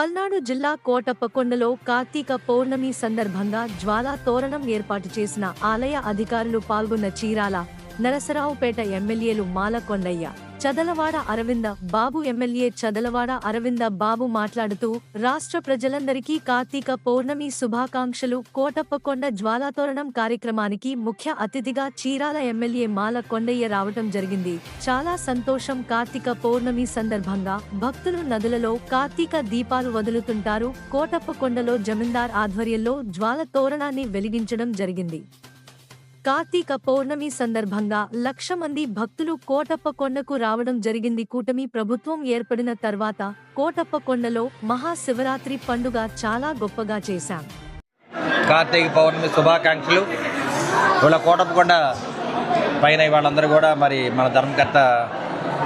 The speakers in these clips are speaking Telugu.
పల్నాడు జిల్లా కోటప్పకొండలో కార్తీక పౌర్ణమి సందర్భంగా జ్వాలా తోరణం ఏర్పాటు చేసిన ఆలయ అధికారులు పాల్గొన్న చీరాల నరసరావుపేట ఎమ్మెల్యేలు మాలకొండయ్య చదలవాడ అరవింద బాబు ఎమ్మెల్యే చదలవాడ అరవింద బాబు మాట్లాడుతూ రాష్ట్ర ప్రజలందరికీ కార్తీక పౌర్ణమి శుభాకాంక్షలు. కోటప్పకొండ జ్వాలాతోరణం కార్యక్రమానికి ముఖ్య అతిథిగా చీరాల ఎమ్మెల్యే మాల కొండయ్య రావటం జరిగింది. చాలా సంతోషం కార్తీక పౌర్ణమి సందర్భంగా భక్తులు నదులలో కార్తీక దీపాలు వదులుతుంటారు. కోటప్పకొండలో జమీందార్ ఆధ్వర్యంలో జ్వాల తోరణాన్ని వెలిగించడం జరిగింది. కార్తీక పౌర్ణమి సందర్భంగా లక్ష మంది భక్తులు కోటప్ప కొండకు రావడం జరిగింది. కూటమి ప్రభుత్వం ఏర్పడిన తర్వాత కోటప్ప కొండలో మహాశివరాత్రి పండుగ చాలా గొప్పగా చేశాం. కార్తీక పౌర్ణమి శుభాకాంక్షలు. ఇవాళ కోటప్పకొండ పైన వాళ్ళందరూ కూడా మరి మన ధర్మకర్త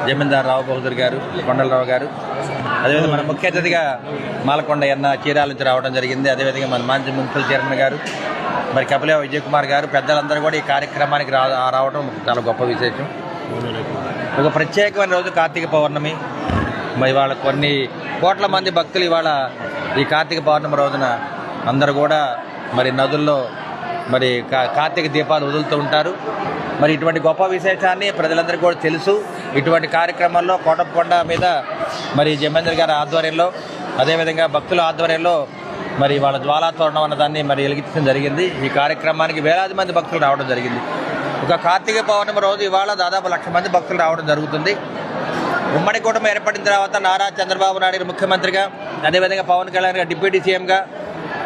జమీందార్ రావు బహదూర్ గారు కొండలరావు గారు. అదేవిధంగా మన ముఖ్య అతిథిగా మాలకొండ ఎన్న చీరాల నుంచి రావడం జరిగింది. అదేవిధంగా మన మాంచి మున్సిపల్ చైర్మన్ గారు మరి కపిల విజయ్ కుమార్ గారు పెద్దలందరూ కూడా ఈ కార్యక్రమానికి రా రావడం చాలా గొప్ప విశేషం. ఒక ప్రత్యేకమైన రోజు కార్తీక పౌర్ణమి. మరి ఇవాళ కొన్ని కోట్ల మంది భక్తులు ఇవాళ ఈ కార్తీక పౌర్ణమి రోజున అందరూ కూడా మరి నదుల్లో మరి కా- కార్తీక దీపాలు వదులుతూ ఉంటారు. మరి ఇటువంటి గొప్ప విశేషాన్ని ప్రజలందరికీ కూడా తెలుసు. ఇటువంటి కార్యక్రమాల్లో కోటప్పకొండ మీద మరి జమేంద్ర గారి ఆధ్వర్యంలో అదేవిధంగా భక్తుల ఆధ్వర్యంలో మరి వాళ్ళ జ్వాలా తోరణం మరి వెలిగించడం జరిగింది. ఈ కార్యక్రమానికి వేలాది మంది భక్తులు రావడం జరిగింది. ఒక కార్తీక పౌర్ణమి రోజు ఇవాళ దాదాపు లక్ష మంది భక్తులు రావడం జరుగుతుంది. ఉమ్మడి కూటమి ఏర్పడిన తర్వాత నారా చంద్రబాబు నాయుడు ముఖ్యమంత్రిగా అదేవిధంగా పవన్ కళ్యాణ్ గారు డిప్యూటీ సీఎంగా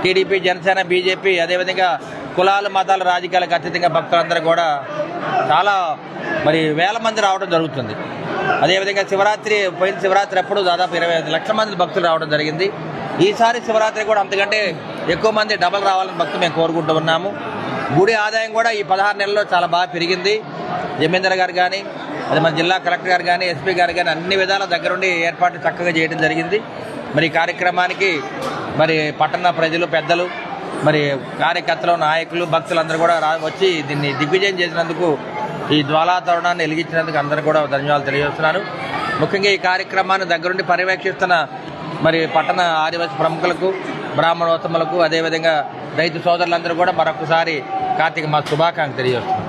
టీడీపీ జనసేన బీజేపీ అదేవిధంగా కులాలు మతాల రాజకీయాలకు అత్యధికంగా భక్తులందరూ కూడా చాలా మరి వేల మంది రావడం జరుగుతుంది. అదేవిధంగా శివరాత్రి పోయిన శివరాత్రి అప్పుడు దాదాపు ఇరవై ఐదు లక్షల మంది భక్తులు రావడం జరిగింది. ఈసారి శివరాత్రి కూడా అంతకంటే ఎక్కువ మంది డబల్ రావాలని భక్తులు మేము కోరుకుంటూ ఉన్నాము. గుడి ఆదాయం కూడా ఈ పదహారు నెలల్లో చాలా బాగా పెరిగింది. జమీందర్ గారు కానీ అది మన జిల్లా కలెక్టర్ గారు కానీ ఎస్పీ గారు కానీ అన్ని విధాల దగ్గరుండి ఏర్పాట్లు చక్కగా చేయడం జరిగింది. మరి ఈ కార్యక్రమానికి మరి పట్టణ ప్రజలు పెద్దలు మరి కార్యకర్తలు నాయకులు భక్తులందరూ కూడా రా వచ్చి దీన్ని దిగ్విజయం చేసినందుకు ఈ జ్వాలా తరుణాన్ని వెలిగించినందుకు అందరూ కూడా ధన్యవాదాలు తెలియజేస్తున్నాను. ముఖ్యంగా ఈ కార్యక్రమాన్ని దగ్గరుండి పర్యవేక్షిస్తున్న మరి పట్టణ ఆదివాసీ ప్రముఖులకు బ్రాహ్మణోత్తములకు అదేవిధంగా రైతు సోదరులందరూ కూడా మరొకసారి కార్తీక మా శుభాకాంక్షలు తెలియజేస్తున్నాం.